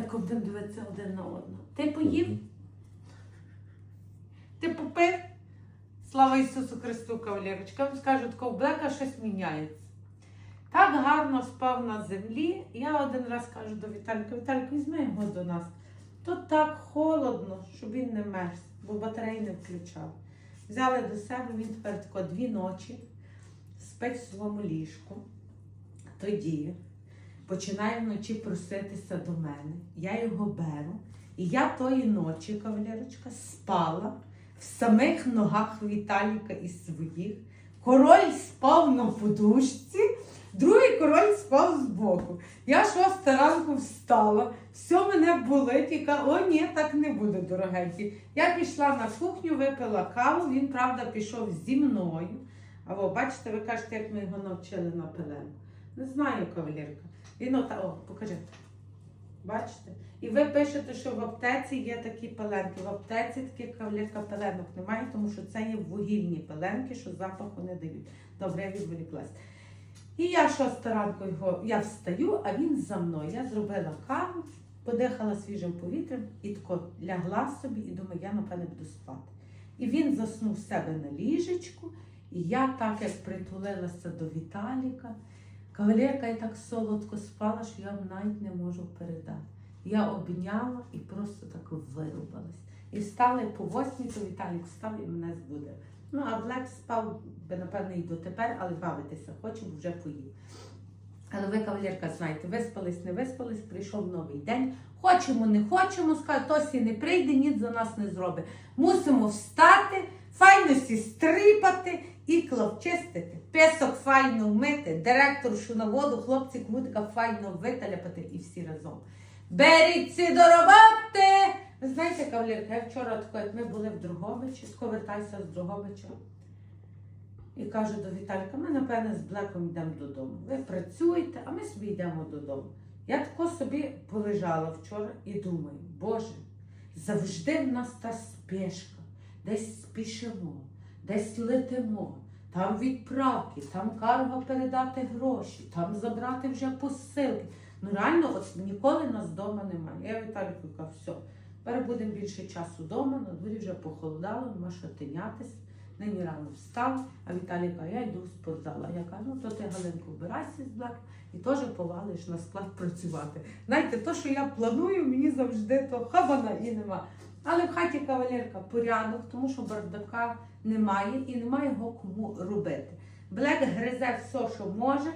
давай будемо дивитися один на одного. Ти поїв? Ти попив? Слава Ісусу Христу, кавалерочка. Вам скажу, тако в блека щось міняється. Так гарно спав на землі. Я один раз кажу до Віталіка, Віталік, візьми його до нас. Тут так холодно, щоб він не мерз, бо батареї не включав. Взяли до себе, він тепер тако дві ночі спить в своєму ліжку. Тоді починає вночі проситися до мене. Я його беру. І я тої ночі, кавалерочка, спала в самих ногах Віталіка і своїх. Король спав на подушці, другий король спав збоку. Я шоста ранку встала, все мене болить і кажу, о, ні, так не буде, дорогенькі. Я пішла на кухню, випила каву, він, правда, пішов зі мною. А ви бачите, ви кажете, як ми його навчили на пелену. Не знаю, кавалерка. Він ота, о, покажи. Бачите? І ви пишете, що в аптеці є такі пеленки. В аптеці таких кавалерка пеленок немає, тому що це є вугільні пеленки, що запаху не дають. Добре, відволіклась. І я шоста ранку його, я встаю, а він за мною. Я зробила каву, подихала свіжим повітрям і тако лягла собі і думаю, я напевне буду спати. І він заснув себе на ліжечку, і я так як притулилася до Віталіка. Кавалерка я так солодко спала, що я вам навіть не можу передати. Я обняла і просто так вирубалась. І встали по восьмій, то Віталік встав і мене збудив. Ну, а Блек спав би, напевно, і дотепер, але бавитися хоче, бо вже поїв. Але ви, кавалерка, знаєте, виспались, не виспались, прийшов новий день. Хочемо, не хочемо, скаже, Тосі не прийде, ніц за нас не зробить. Мусимо встати, файно сі стріпати і чистити. Песок файно вмити, директоршу на воду, хлопці кмутика файно виталяпати і всі разом. Беріться до роботи! Ви знаєте, кавалерка, я вчора тако, як ми були в Другобичі, тако вертаюся з Другобича. І кажу до Віталіка, ми, напевне, з Блеком йдемо додому. Ви працюєте, а ми собі йдемо додому. Я тако собі полежала вчора і думаю, Боже, завжди в нас та спешка, десь спішимо, десь летимо, там відправки, там карва передати гроші, там забрати вже посилки. Ну реально, от ніколи нас вдома немає. Я Віталіку кажу, все, тепер будемо більше часу вдома, на дворі вже похолодало, нема що тинятись. Нині рано встав, а Віталій каже, я йду в спортзал. А я кажу, ну то ти Галинку вбирайся з Блек і теж повалиш на склад працювати. Знаєте, то, що я планую, мені завжди то хабана і нема. Але в хаті кавалерка порядок, тому що бардака немає і немає його кому робити. Блек гризе все, що може.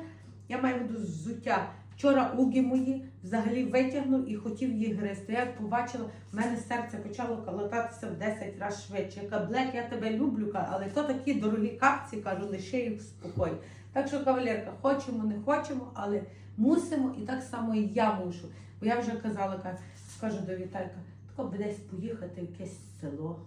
Я маю виду взуття. Вчора уги мої взагалі витягнув і хотів їх гризти. Я побачила, в мене серце почало калататися в 10 разів швидше. Я кажу, Блек, я тебе люблю, але то такі дорогі капці, кажу, лише їх в спокій. Так що, кавалерка, хочемо, не хочемо, але мусимо, і так само і я мушу. Бо я вже казала, кажу, до Віталька, тако десь поїхати в якесь село,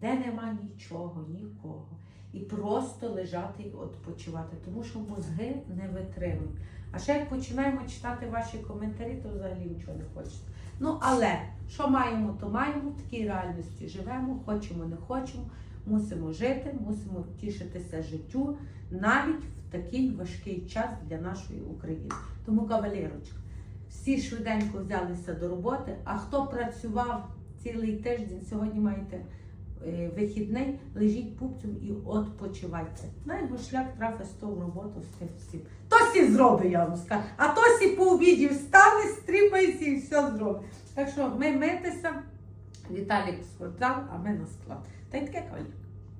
де нема нічого, нікого. І просто лежати і відпочивати, тому що мозги не витримують. А ще як починаємо читати ваші коментарі, то взагалі нічого не хочеться. Ну, але що маємо, то маємо, в такій реальності живемо, хочемо, не хочемо, мусимо жити, мусимо тішитися життю навіть в такий важкий час для нашої України. Тому, кавалерочка, всі швиденько взялися до роботи, а хто працював цілий тиждень, сьогодні маєте е, вихідний, лежіть пупцем і відпочивайте. На його шлях трафить з того роботу тим всім. Тосі зробить, я вам скажу. А Тосі по обіді встане, стріпається і все зробить. Так що ми митися, Віталік в спортзал, а ми на склад. Та й таке кавалер.